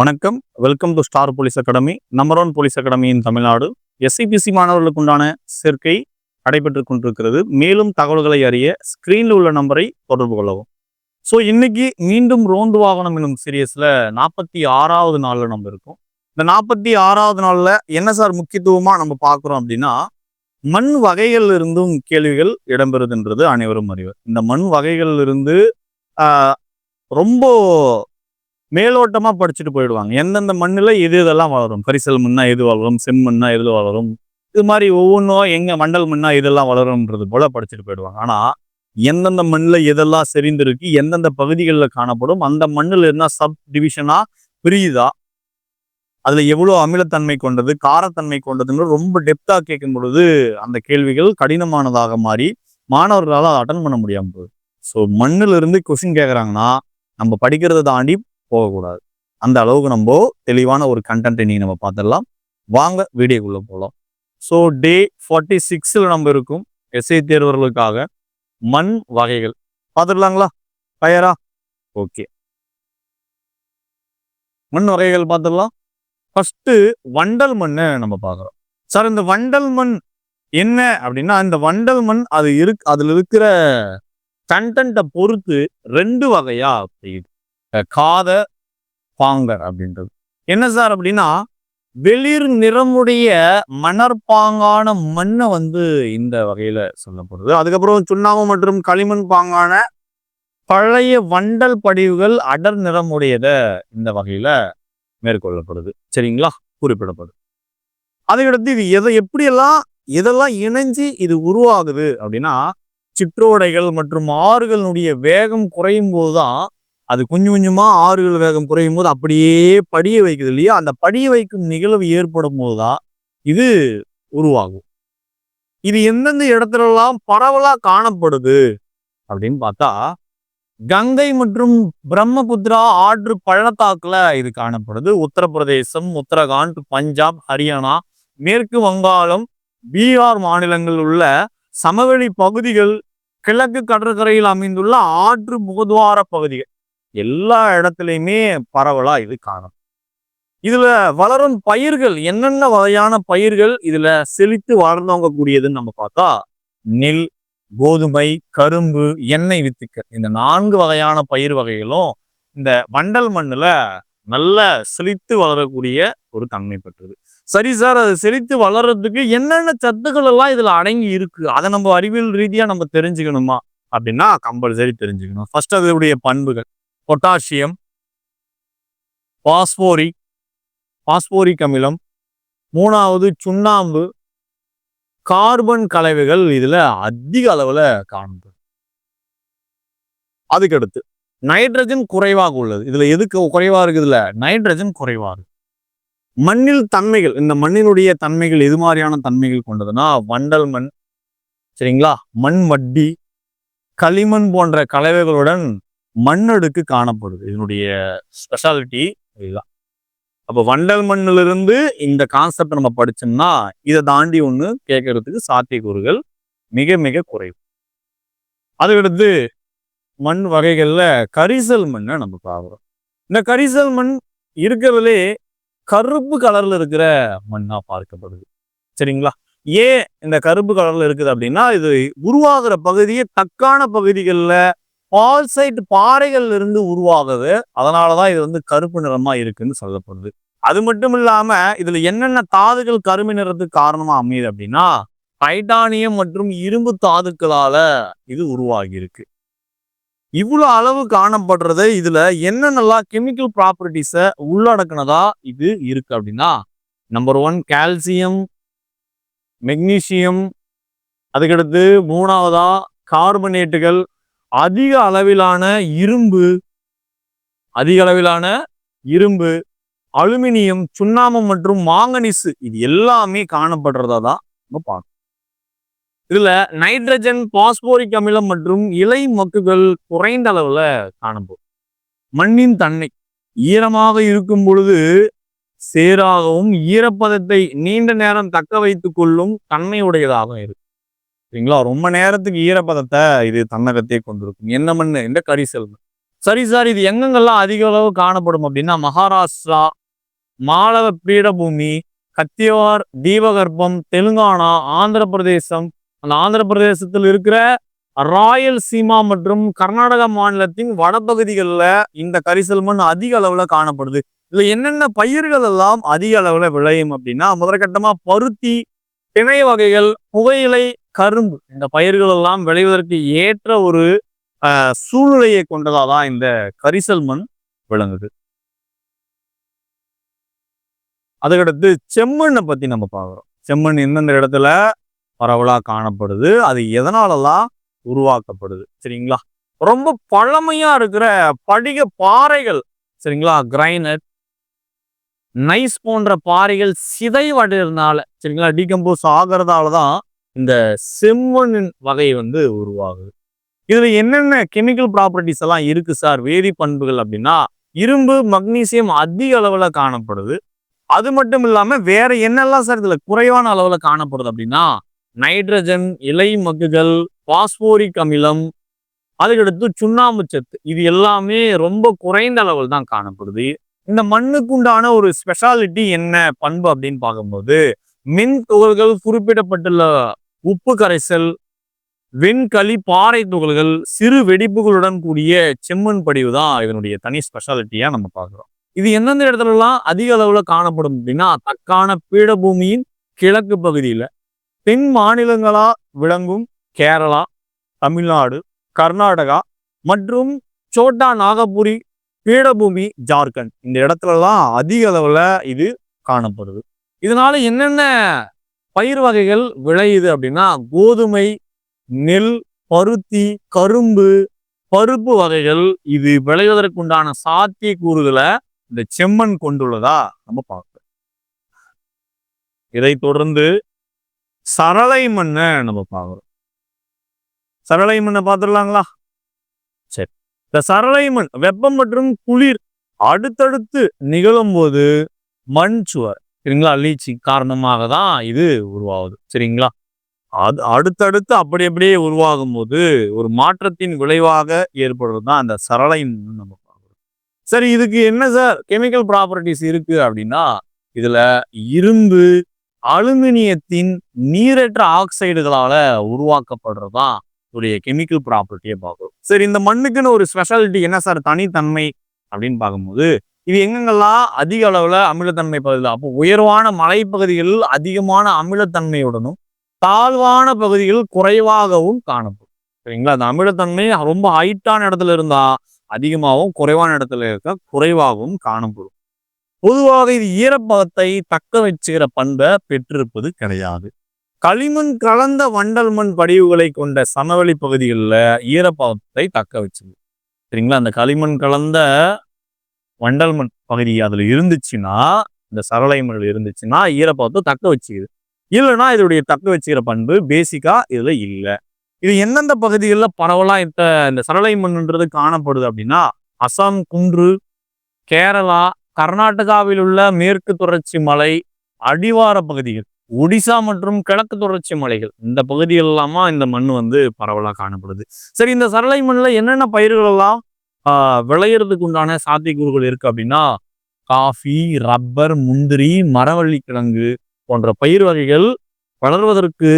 வணக்கம். Welcome to star police academy number one police அகாடமியின் Tamil Nadu. SC BC மாணவர்களுக்கு உண்டான சேர்க்கை நடைபெற்று கொண்டிருக்கிறது. மேலும் தகவல்களை அறிய ஸ்கிரீனில் உள்ள நம்பரை தொடர்பு கொள்ளவும். ஸோ இன்னைக்கு மீண்டும் ரோந்து வாகனம் என்னும் சீரியஸில் நாற்பத்தி ஆறாவது நாளில் நம்ம இருக்கோம். இந்த நாற்பத்தி ஆறாவது நாளில் என்ன சார் முக்கியத்துவமாக நம்ம பார்க்குறோம் அப்படின்னா மண் வகைகள் இருந்தும் கேள்விகள் இடம்பெறுதுன்றது அனைவரும் அறிவர். இந்த மண் வகைகளிலிருந்து இருந்து ரொம்ப மேலோட்டமாக படிச்சுட்டு போயிடுவாங்க. எந்தெந்த மண்ணில் எது இதெல்லாம் வளரும்? கரிசல் மண்ணா எது வளரும்? செம்மண்ணா எது வளரும்? இது மாதிரி ஒவ்வொன்றும் எங்கே மண்டல் மண்ணா இதெல்லாம் வளரும்ன்றது போல படிச்சுட்டு போயிடுவாங்க. ஆனால் எந்தெந்த மண்ணில் எதெல்லாம் செறிந்திருக்கு எந்தெந்த பகுதிகளில் காணப்படும் அந்த மண்ணில் இருந்தால் சப் டிவிஷனாக பிரியுதா? அதில் எவ்வளோ அமிலத்தன்மை கொண்டது காரத்தன்மை கொண்டதுன்னு ரொம்ப டெப்த்தாக கேட்கும் பொழுது அந்த கேள்விகள் கடினமானதாக மாறி மாணவர்களால் அதை அட்டன் பண்ண முடியாமல் போகுது. ஸோ மண்ணிலிருந்து இருந்து கேட்குறாங்கன்னா நம்ம படிக்கிறதை தாண்டி போகக்கூடாது. அந்த அளவுக்கு நம்ம தெளிவான ஒரு கண்டென்ட் இன்னைக்கு நம்ம பார்த்துடலாம். வாங்க வீடியோக்குள்ளே போகலாம் ஸோ டே ஃபார்ட்டி சிக்ஸில் நம்ம இருக்கும் எஸ்ஐ தேர்வர்களுக்காக மண் வகைகள். பார்த்துடலாங்களா? ஃபயரா ஓகே மண் வகைகள் பார்த்துடலாம். ஃபஸ்ட்டு வண்டல் மண்ணை நம்ம பார்க்குறோம். சார் இந்த வண்டல் மண் என்ன அப்படின்னா இந்த வண்டல் மண் அது இருக்கு அதில் இருக்கிற கண்டென்ட்டை பொறுத்து ரெண்டு வகையாக பெய்யுது காத பாங்கர் அப்படின்றது. என்ன சார் அப்படின்னா வெளிர் நிறமுடைய மணற்பாங்கான மண்ணை வந்து இந்த வகையில சொல்லப்படுது. அதுக்கப்புறம் சுண்ணாம்பு மற்றும் களிமண் பாங்கான பழைய வண்டல் படிவுகள் அடர் நிறமுடையத இந்த வகையில மேற்கொள்ளப்படுது. சரிங்களா? குறிப்பிடப்படுது. அதுக்கடுத்து இது எதை எப்படியெல்லாம் இதெல்லாம் இணைஞ்சு இது உருவாகுது அப்படின்னா சிற்றோடைகள் மற்றும் ஆறுகளுடைய வேகம் குறையும் போதுதான் அது கொஞ்சம் கொஞ்சமாக ஆறுகள் வேகம் குறையும் போது அப்படியே படிய வைக்குது இல்லையா? அந்த படிய வைக்கும் நிகழ்வு ஏற்படும் போதுதான் இது உருவாகும். இது எந்தெந்த இடத்துலலாம் பரவலாக காணப்படுது அப்படின்னு பார்த்தா கங்கை மற்றும் பிரம்மபுத்திரா ஆற்று பள்ளத்தாக்குல இது காணப்படுது. உத்தரப்பிரதேசம் உத்தரகாண்ட் பஞ்சாப் ஹரியானா மேற்கு வங்காளம் பீகார் மாநிலங்கள் உள்ள சமவெளி பகுதிகள் கிழக்கு கடற்கரையில் அமைந்துள்ள ஆற்று முகத்வார பகுதிகள். எல்லா இடத்துலையுமே பரவலா இது காணும். இதுல வளரும் பயிர்கள் என்னென்ன வகையான பயிர்கள் இதுல செழித்து வளர்ந்தவங்க கூடியதுன்னு நம்ம பார்த்தா நெல் கோதுமை கரும்பு எண்ணெய் வித்துக்கள். இந்த நான்கு வகையான பயிர் வகைகளும் இந்த வண்டல் மண்ணுல நல்ல செழித்து வளரக்கூடிய ஒரு தன்மை பெற்றது. சரி சார் அது செழித்து வளர்றதுக்கு என்னென்ன சத்துக்கள் எல்லாம் இதுல அடங்கி இருக்கு? அதை நம்ம அறிவியல் ரீதியா நம்ம தெரிஞ்சுக்கணுமா? அப்படின்னா கம்பல்சரி தெரிஞ்சுக்கணும். ஃபர்ஸ்ட் அதனுடைய பண்புகள். பொட்டாசியம் பாஸ்போரிக் பாஸ்போரிக் அமிலம் மூணாவது சுண்ணாம்பு கார்பன் கலவைகள் இதில் அதிக அளவில் காணப்படும். அதுக்கடுத்து நைட்ரஜன் குறைவாக உள்ளது. இதில் எதுக்கு குறைவாக இருக்குதுல நைட்ரஜன் குறைவாக இருக்கு. மண்ணில் தன்மைகள் இந்த மண்ணினுடைய தன்மைகள் எது மாதிரியான தன்மைகள் கொண்டதுன்னா வண்டல் மண் சரிங்களா? மண் வட்டி களிமண் போன்ற கலவைகளுடன் மண்ணடுக்கு காணப்படுது. இதனுடைய ஸ்பெஷாலிட்டி இதுதான். அப்போ வண்டல் மண்ணிலிருந்து இந்த கான்செப்ட் நம்ம படிச்சோம்னா இதை தாண்டி ஒன்று கேட்கறதுக்கு சாத்தியக்கூறுகள் மிக மிக குறைவு. அதுக்கடுத்து மண் வகைகளில் கரிசல் மண்ணை நம்ம பார்க்குறோம். இந்த கரிசல் மண் இருக்கிறதுலே கருப்பு கலர்ல இருக்கிற மண்ணாக பார்க்கப்படுது. சரிங்களா? ஏன் இந்த கருப்பு கலர்ல இருக்குது அப்படின்னா இது உருவாகிற பகுதியே தக்கான பகுதிகளில் பால்சைட் பாறைகள் இருந்து உருவாகுது. அதனாலதான் இது வந்து கருப்பு நிறமா இருக்குன்னு சொல்லப்படுது. அது மட்டும் இல்லாம இதுல என்னென்ன தாதுகள் கருமை நிறத்துக்கு காரணமா அமையுது அப்படின்னா டைட்டானியம் மற்றும் இரும்பு தாதுக்களால இது உருவாகி இருக்கு இவ்வளோ அளவு காணப்படுறது இதுல என்னென்னலாம் கெமிக்கல் ப்ராப்பர்ட்டிஸை உள்ளடக்கினதா இது இருக்கு அப்படின்னா நம்பர் ஒன் கால்சியம் மெக்னீசியம் அதுக்கடுத்து மூணாவதா கார்பனேட்டுகள் அதிக அளவிலான இரும்பு அதிக அளவிலான இரும்பு அலுமினியம் சுண்ணாமம் மற்றும் மாங்கனீசு இது எல்லாமே காணப்படுறதா தான் நம்ம பார்க்கணும் இதுல நைட்ரஜன் பாஸ்போரிக் அமிலம் மற்றும் இலை மக்குகள் குறைந்த அளவுல காணப்படும். மண்ணின் தன்மை. ஈரமாக இருக்கும் பொழுது சேராகவும் ஈரப்பதத்தை நீண்ட நேரம் தக்க வைத்துக் கொள்ளும் தன்மையுடையதாகவும் இருக்கும். சரிங்களா? ரொம்ப நேரத்துக்கு ஈரப்பதத்தை இது தன்னகத்தே கொண்டிருக்கும். என்ன மண்ணு இந்த கரிசல் சரி சார் இது எங்கெங்கெல்லாம் அதிக அளவு காணப்படும் அப்படின்னா மகாராஷ்டிரா மாலவ பீடபூமி கத்தியவார் தீபகற்பம் தெலுங்கானா ஆந்திர பிரதேசம் அந்த ஆந்திர பிரதேசத்தில் இருக்கிற ராயல் சீமா மற்றும் கர்நாடக மாநிலத்தின் வடபகுதிகளில் இந்த கரிசல் மண் அதிக அளவில் காணப்படுது. இதில் என்னென்ன பயிர்கள் எல்லாம் அதிக அளவில் விளையும் அப்படின்னா முதற்கட்டமாக பருத்தி திணை வகைகள் புகையிலை கரும்பு. இந்த பயிர்கள் எல்லாம் விளைவதற்கு ஏற்ற ஒரு சூழ்நிலையை கொண்டதா தான் இந்த கரிசல் மண் விளங்குது. அதுக்கடுத்து செம்மண்ணை பத்தி நம்ம பார்க்குறோம். செம்மண் எந்தெந்த இடத்துல பரவலா காணப்படுது அது எதனாலலாம் உருவாக்கப்படுது சரிங்களா? ரொம்ப பழமையா இருக்கிற படிக பாறைகள் சரிங்களா? கிரைனட் நைஸ் போன்ற பாறைகள் சிதைவடைறதுனால சரிங்களா? டீகம்போஸ் ஆகிறதால தான் இந்த செம்மண்ணின் வகை வந்து உருவாகுது. இதில் என்னென்ன கெமிக்கல் ப்ராப்பர்ட்டிஸ் எல்லாம் இருக்குது சார்? வேதி பண்புகள் அப்படின்னா இரும்பு மக்னீசியம் அதிக அளவில் காணப்படுது. அது மட்டும் இல்லாமல் வேற என்னெல்லாம் சார் இதில் குறைவான அளவில் காணப்படுது அப்படின்னா நைட்ரஜன் இலை மக்குகள் பாஸ்போரிக் அமிலம் அதுக்கடுத்து சுண்ணாம்பு சத்து. இது எல்லாமே ரொம்ப குறைந்த அளவில் தான் காணப்படுது. இந்த மண்ணுக்குண்டான ஒரு ஸ்பெஷாலிட்டி என்ன பண்பு அப்படின்னு பார்க்கும்போது மின் துகள்கள் குறிப்பிடப்பட்டுள்ள உப்பு கரைசல் வெண்களி பாறை துகள்கள் சிறு வெடிப்புகளுடன் கூடிய செம்மண் படிவு தான் இதனுடைய தனி ஸ்பெஷாலிட்டியா நம்ம பார்க்குறோம். இது எந்தெந்த இடத்துலலாம் அதிக அளவில் காணப்படும் அப்படின்னா தக்கான பீடபூமியின் கிழக்கு பகுதியில் தென் மாநிலங்களா விளங்கும் கேரளா தமிழ்நாடு கர்நாடகா மற்றும் சோட்டா நாகபுரி பீடபூமி ஜார்க்கண்ட். இந்த இடத்துலலாம் அதிக அளவில் இது காணப்படுது. இதனால என்னென்ன பயிர் வகைகள் விளையுது அப்படின்னா கோதுமை நெல் பருத்தி கரும்பு பருப்பு வகைகள் இது விளைவதற்குண்டான சாத்தியக்கூறுகளை இந்த செம்மண் கொண்டுள்ளதா நம்ம பார்க்கிறோம் இதை தொடர்ந்து சரளை மண்ணை நம்ம பார்க்கிறோம். சரளை மண்ணை பார்த்துடலாங்களா? சரி. இந்த சரளை மண் வெப்பம் மற்றும் குளிர் அடுத்தடுத்து நிகழும் போது மண் சுவர். சரிங்களா? லீச்சி காரணமாக தான் இது உருவாகுது. சரிங்களா? அது அடுத்தடுத்து அப்படி அப்படியே உருவாகும் போது ஒரு மாற்றத்தின் விளைவாக ஏற்படுறது தான் அந்த சரளைன்னு நம்ம பார்க்குறோம். சரி இதுக்கு என்ன சார்? கெமிக்கல் ப்ராப்பர்ட்டிஸ் இருக்கு அப்படின்னா இதுல இரும்பு அலுமினியத்தின் நீரற்ற ஆக்சைடுகளால உருவாக்கப்படுறது தான் உடைய கெமிக்கல் ப்ராப்பர்ட்டியை பார்க்குறோம். சரி இந்த மண்ணுக்குன்னு ஒரு ஸ்பெஷாலிட்டி என்ன சார்? தனித்தன்மை அப்படின்னு பார்க்கும்போது இது எங்கெங்கெல்லாம் அதிக அளவுல அமிலத்தன்மை பகுதியில் அப்போ உயர்வான மலைப்பகுதிகளில் அதிகமான அமிலத்தன்மையுடனும் தாழ்வான பகுதிகள் குறைவாகவும் காணப்படும். சரிங்களா? அந்த அமிலத்தன்மை ரொம்ப ஹைட்டான இடத்துல இருந்தா அதிகமாகவும் குறைவான இடத்துல இருக்க குறைவாகவும் காணப்படும். பொதுவாக இது ஈரப்பதத்தை தக்க வச்சுக்கிற பண்பை பெற்றிருப்பது கிடையாது. களிமண் கலந்த வண்டல் மண் படிவுகளை கொண்ட சமவெளி பகுதிகளில் ஈரப்பதத்தை தக்க வச்சுது. சரிங்களா? அந்த களிமண் கலந்த வண்டல் மண் பகுதி அதில் இருந்துச்சுன்னா இந்த சரளை மண் இருந்துச்சுன்னா ஈரப்பதத்தை தக்க வச்சுக்குது. இல்லைன்னா இதோடைய தக்க வச்சுக்கிற பண்பு பேசிக்காக இதில் இல்லை. இது எந்தெந்த பகுதிகளில் பரவலாக இந்த இந்த சரளை மண்ணுன்றது காணப்படுது அப்படின்னா அசாம் குன்று கேரளா கர்நாடகாவில் உள்ள மேற்கு தொடர்ச்சி மலை அடிவார பகுதிகள் ஒடிசா மற்றும் கிழக்கு தொடர்ச்சி மலைகள் இந்த பகுதிகள் எல்லாமா இந்த மண் வந்து பரவலாக காணப்படுது. சரி இந்த சரளை மண்ணில் என்னென்ன பயிர்கள் எல்லாம் விளையிறதுக்கு உண்டான சாத்தியக்கூறுகள் இருக்கு அப்படின்னா காஃபி ரப்பர் முந்திரி மரவள்ளி கிழங்கு போன்ற பயிர் வகைகள் வளர்வதற்கு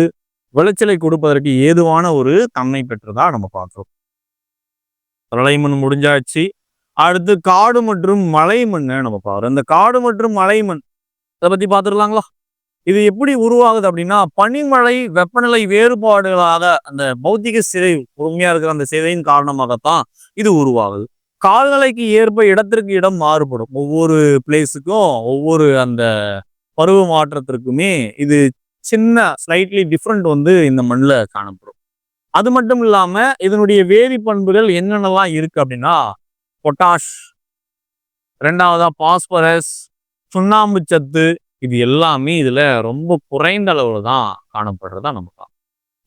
விளைச்சலை கொடுப்பதற்கு ஏதுவான ஒரு தன்மை பெற்றதா நம்ம பார்க்கிறோம் சரளை மண் முடிஞ்சாச்சு. அடுத்து காடு மற்றும் மலை மண்ணை நம்ம பார்க்குறோம். இந்த காடு மற்றும் மலை மண் இதை பத்தி பார்த்துடலாங்களா இது எப்படி உருவாகுது அப்படின்னா பனிமழை வெப்பநிலை வேறுபாடுகளாக அந்த பௌத்திக சிதை பொறுமையா இருக்கிற அந்த சிதையின் காரணமாகத்தான் இது உருவாகுது. கால்நிலைக்கு ஏற்ப இடத்திற்கு இடம் மாறுபடும். ஒவ்வொரு பிளேஸுக்கும் ஒவ்வொரு அந்த பருவ மாற்றத்திற்குமே இது சின்ன ஸ்லைட்லி டிஃப்ரெண்ட் வந்து இந்த மண்ணில் காணப்படும். அது மட்டும் இல்லாமல் இதனுடைய வேதி பண்புகள் என்னென்னலாம் இருக்கு அப்படின்னா பொட்டாஷ் ரெண்டாவதா பாஸ்பரஸ் சுண்ணாம்பு சத்து இது எல்லாமே இதில் ரொம்ப குறைந்த அளவில் தான் காணப்படுறதா நம்ம பார்க்கிறோம்.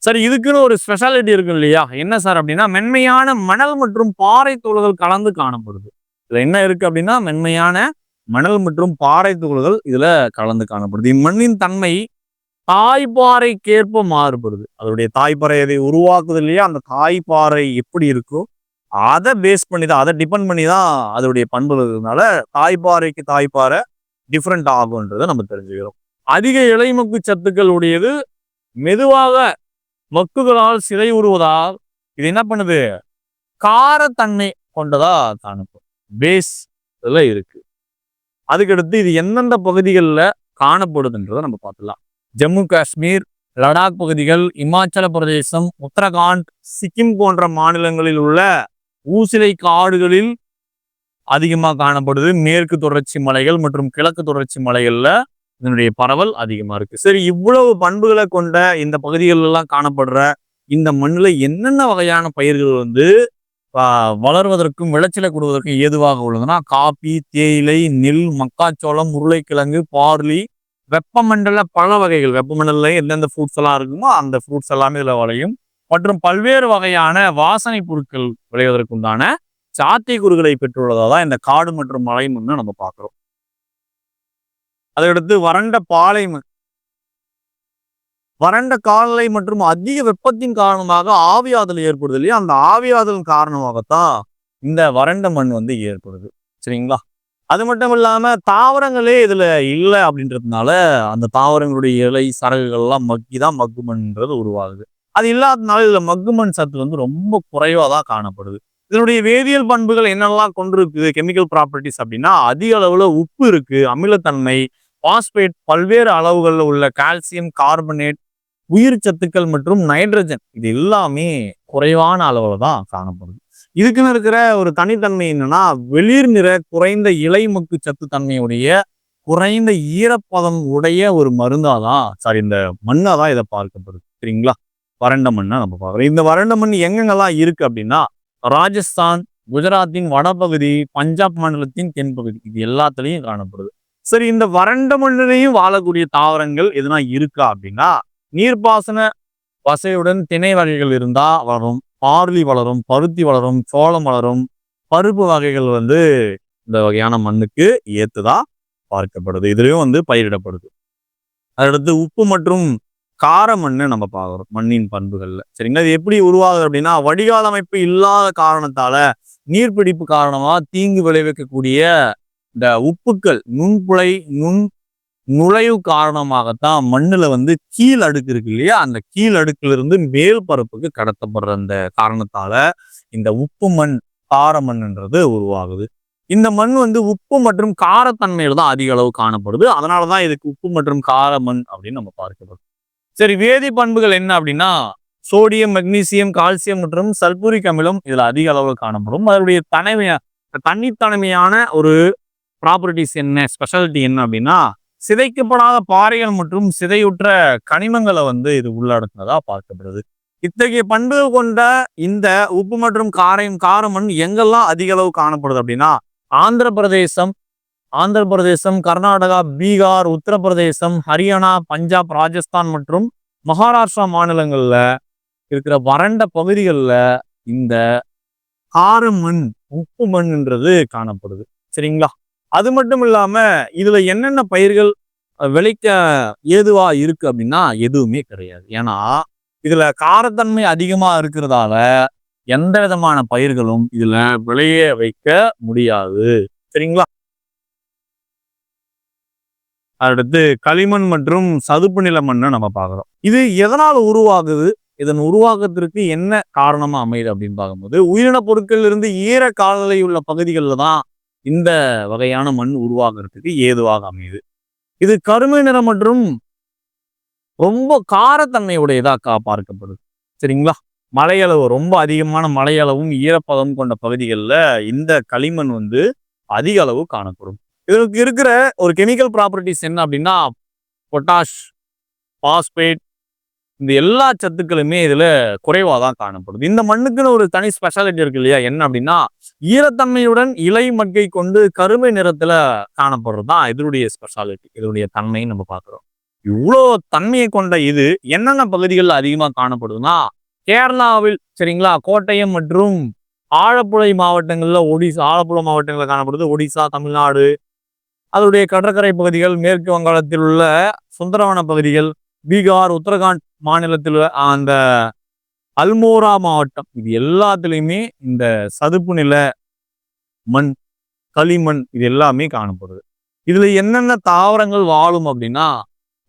சரி இதுக்குன்னு ஒரு ஸ்பெஷாலிட்டி இருக்கும் இல்லையா? என்ன சார் அப்படின்னா மென்மையான மணல் மற்றும் பாறை தூள்கள் கலந்து காணப்படுது. இதில் என்ன இருக்கு அப்படின்னா மென்மையான மணல் மற்றும் பாறை தூள்கள் இதில் கலந்து காணப்படுது. இம்மண்ணின் தன்மை தாய்ப்பாறைக்கேற்ப மாறுபடுது. அதனுடைய தாய்ப்பாறை அதை உருவாக்குது இல்லையா? அந்த தாய்ப்பாறை எப்படி இருக்கோ அதை பேஸ் பண்ணி தான் அதை டிபெண்ட் பண்ணி தான் அதோடைய பண்புகள் இருக்கிறதுனால தாய்ப்பாறைக்கு தாய்ப்பாறை டிஃப்ரெண்ட் ஆகுன்றதை நம்ம தெரிஞ்சுக்கிறோம். அதிக இலைமக்கு சத்துக்கள் உடையது மெதுவாக மக்குகளால் சிதை உருவதால் இது என்ன பண்ணுது? காரத்தன்மை கொண்டதா காணப்படும். பேஸ் இதுல இருக்கு. அதுக்கடுத்து இது எந்தெந்த பகுதிகளில் காணப்படுதுன்றதை நம்ம பார்த்துலாம் ஜம்மு காஷ்மீர் லடாக் பகுதிகள் இமாச்சல பிரதேசம் உத்தரகாண்ட் சிக்கிம் போன்ற மாநிலங்களில் உள்ள ஊசிலை காடுகளில் அதிகமாக காணப்படுது. மேற்கு தொடர்ச்சி மலைகள் மற்றும் கிழக்கு தொடர்ச்சி மலைகளில் இதனுடைய பரவல் அதிகமாக இருக்குது சரி இவ்வளவு பண்புகளை கொண்ட இந்த பகுதிகளெல்லாம் காணப்படுற இந்த மண்ணில் என்னென்ன வகையான பயிர்கள் வந்து வளர்வதற்கும் விளைச்சலை கொடுவதற்கும் ஏதுவாக உள்ளதுன்னா காபி தேயிலை நெல் மக்காச்சோளம் உருளைக்கிழங்கு பார்லி வெப்பமண்டல பழ வகைகள். வெப்பமண்டல எந்தெந்த ஃப்ரூட்ஸ் எல்லாம் இருக்குமோ அந்த ஃப்ரூட்ஸ் எல்லாமே இதில் விளையும். மற்றும் பல்வேறு வகையான வாசனை பொருட்கள் விளைவதற்குண்டான சாத்தியக்கூறுகளை பெற்றுள்ளதாக தான் இந்த காடு மற்றும் மலைன்னு நம்ம பார்க்குறோம். அதையடுத்து வறண்ட பாலை வறண்ட காலநிலை மற்றும் அதிக வெப்பத்தின் காரணமாக ஆவியாதல் ஏற்படுது இல்லையா? அந்த ஆவியாதலின் காரணமாகத்தான் இந்த வறண்ட மண் வந்து ஏற்படுது. சரிங்களா? அது மட்டும் இல்லாம தாவரங்களே இதுல இல்லை அப்படின்றதுனால அந்த தாவரங்களுடைய இலை சரகுகள் எல்லாம் மக்கி தான் மக்கு மண்ன்றது உருவாகுது. அது இல்லாததுனால இதுல மக்கு மண் சத்து வந்து ரொம்ப குறைவா தான் காணப்படுது. இதனுடைய வேதியியல் பண்புகள் என்னெல்லாம் கொண்டிருக்குது? கெமிக்கல் ப்ராப்பர்ட்டிஸ் அப்படின்னா அதிக அளவில் உப்பு இருக்கு அமிலத்தன்மை பாஸ்பேட் பல்வேறு அளவுகளில் உள்ள கால்சியம் கார்பனேட் உயிர் சத்துக்கள் மற்றும் நைட்ரஜன் இது எல்லாமே குறைவான அளவில் தான் காணப்படுது. இதுக்குன்னு இருக்கிற ஒரு தனித்தன்மை என்னன்னா வெளிர் நிற குறைந்த இலைமக்கு சத்து தன்மையுடைய குறைந்த ஈரப்பதம் உடைய ஒரு மருந்தாக தான் சாரி இந்த மண்ணாக தான் இதை பார்க்கப்படுது. சரிங்களா? வறண்ட மண்ணா நம்ம பார்க்குறோம். இந்த வறண்ட மண் எங்கெங்கெல்லாம் இருக்கு அப்படின்னா ராஜஸ்தான் குஜராத்தின் வடபகுதி பஞ்சாப் மாநிலத்தின் தென்பகுதி. இது எல்லாத்துலேயும் காணப்படுது. சரி இந்த வறண்ட மண்ணிலையும் வாழக்கூடிய தாவரங்கள் எதுனா இருக்கா அப்படின்னா நீர்ப்பாசன வசையுடன் திணை வகைகள் இருந்தா வளரும். பார்லி வளரும் பருத்தி வளரும் சோளம் வளரும். பருப்பு வகைகள் வந்து இந்த வகையான மண்ணுக்கு ஏத்துதா பார்க்கப்படுது. இதுலயும் வந்து பயிரிடப்படுது. அடுத்து உப்பு மற்றும் கார மண்ணை நம்ம பார்க்குறோம் மண்ணின் பண்புகள்ல. சரிங்களா? இது எப்படி உருவாகுது அப்படின்னா வடிகால் அமைப்பு இல்லாத காரணத்தால நீர்பிடிப்பு காரணமா தீங்கு விளைவிக்கக்கூடிய இந்த உப்புக்கள் நுண்புழை நுண் நுழைவு காரணமாகத்தான் மண்ணுல வந்து கீழ் அடுக்கு இருக்கு இல்லையா? அந்த கீழ் அடுக்குல இருந்து மேல் பரப்புக்கு கடத்தப்படுற அந்த காரணத்தால இந்த உப்பு மண் கார மண்ணுன்றது உருவாகுது. இந்த மண் வந்து உப்பு மற்றும் காரத்தன்மையில தான் அதிக அளவு காணப்படுது. அதனாலதான் இதுக்கு உப்பு மற்றும் கார மண் அப்படின்னு நம்ம பார்க்கப்படுது. சரி வேதி பண்புகள் என்ன அப்படின்னா சோடியம் மெக்னீசியம் கால்சியம் மற்றும் சல்பூரிக் அமிலம் இதுல அதிக அளவு காணப்படும். அதனுடைய தனிமைய தனித்தன்மையான ஒரு ப்ராப்பர்ட்டிஸ் என்ன ஸ்பெஷாலிட்டி என்ன அப்படின்னா சிதைக்கப்படாத பாறைகள் மற்றும் சிதையுற்ற கனிமங்களை வந்து இது உள்ளடக்குனதா பார்க்கப்படுது. இத்தகைய பண்புகள் கொண்ட இந்த உப்பு மற்றும் காரையும் காரமண் எங்கெல்லாம் அதிக அளவு காணப்படுது அப்படின்னா ஆந்திர பிரதேசம் ஆந்திர பிரதேசம் கர்நாடகா பீகார் உத்தரப்பிரதேசம் ஹரியானா பஞ்சாப் ராஜஸ்தான் மற்றும் மகாராஷ்டிரா மாநிலங்களில் இருக்கிற வறண்ட பகுதிகளில் இந்த கார மண் உப்பு மண்ன்றது காணப்படுது. சரிங்களா? அது மட்டும் இல்லாம இதுல என்னென்ன பயிர்கள் விளைக்க ஏதுவா இருக்கு அப்படின்னா எதுவுமே கிடையாது. ஏன்னா இதுல காரத்தன்மை அதிகமா இருக்கிறதால எந்த விதமான பயிர்களும் இதுல விளைய வைக்க முடியாது. சரிங்களா? அடுத்து களிமண் மற்றும் சதுப்பு நில மண்ணை நம்ம பார்க்குறோம். இது எதனால் உருவாகுது? இதன் உருவாக்கத்திற்கு என்ன காரணமா அமையுது அப்படின்னு பார்க்கும்போது உயிரின பொருட்கள் இருந்து ஈர காலநிலை உள்ள பகுதிகளில் தான் இந்த வகையான மண் உருவாகிறதுக்கு ஏதுவாக அமையுது. இது கருமை நிறம் மற்றும் ரொம்ப காரத்தன்மையுடையதாக கா பார்க்கப்படுது. சரிங்களா? மழையளவு ரொம்ப அதிகமான மழையளவும் ஈரப்பதம் கொண்ட பகுதிகளில் இந்த களிமண் வந்து அதிக அளவு காணப்படும். இதற்கு இருக்கிற ஒரு கெமிக்கல் ப்ராப்பர்ட்டிஸ் என்ன அப்படின்னா பொட்டாஷ் பாஸ்பேட் இந்த எல்லா சத்துக்களுமே இதில் குறைவாக தான் காணப்படுது. இந்த மண்ணுக்குன்னு ஒரு தனி ஸ்பெஷாலிட்டி இருக்கு இல்லையா? என்ன அப்படின்னா ஈரத்தன்மையுடன் இலை மக்கை கொண்டு கருமை நிறத்தில் காணப்படுறது தான் இதனுடைய ஸ்பெஷாலிட்டி இதனுடைய தன்மைன்னு நம்ம பார்க்குறோம். இவ்வளோ தன்மையை கொண்ட இது என்னென்ன பகுதிகளில் அதிகமாக காணப்படுதுன்னா கேரளாவில் சரிங்களா கோட்டயம் மற்றும் ஆலப்புழை மாவட்டங்களில் ஒடிசா ஆலப்புழை மாவட்டங்களில் காணப்படுது. ஒடிசா தமிழ்நாடு அதனுடைய கடற்கரை பகுதிகள் மேற்கு வங்காளத்தில் உள்ள சுந்தரவன பகுதிகள் பீகார் உத்தரகாண்ட் மாநிலத்தில் அந்த அல்மோரா மாவட்டம். இது எல்லாத்துலேயுமே இந்த சதுப்பு நில மண் களிமண் இது எல்லாமே காணப்படுது. இதுல என்னென்ன தாவரங்கள் வாழும் அப்படின்னா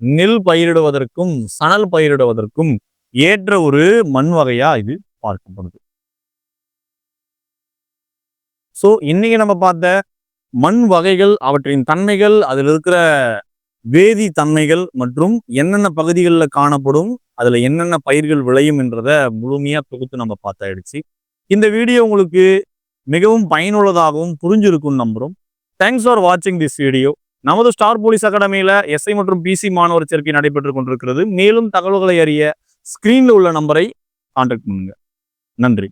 நெல் பயிரிடுவதற்கும் சணல் பயிரிடுவதற்கும் ஏற்ற ஒரு மண் வகையா இது பார்க்கப்படுது. ஸோ இன்னைக்கு நம்ம பார்த்த மண் வகைகள் அவற்றின் தன்மைகள் அதில் இருக்கிற வேதி தன்மைகள் மற்றும் என்னென்ன பகுதிகளில் காணப்படும் அதில் என்னென்ன பயிர்கள் விளையும் என்றதை முழுமையாக தொகுத்து நம்ம பார்த்தாயிடுச்சு. இந்த வீடியோ உங்களுக்கு மிகவும் பயனுள்ளதாகவும் புரிஞ்சிருக்கும்னு நம்புகிறோம் தேங்க்ஸ் ஃபார் வாட்சிங் திஸ் வீடியோ நமது ஸ்டார் போலீஸ் அகாடமியில் எஸ்ஐ மற்றும் பிசி மாணவர் சேர்க்கை நடைபெற்றுக் கொண்டிருக்கிறது. மேலும் தகவல்களை அறிய ஸ்க்ரீனில் உள்ள நம்பரை கான்டாக்ட் பண்ணுங்கள் நன்றி.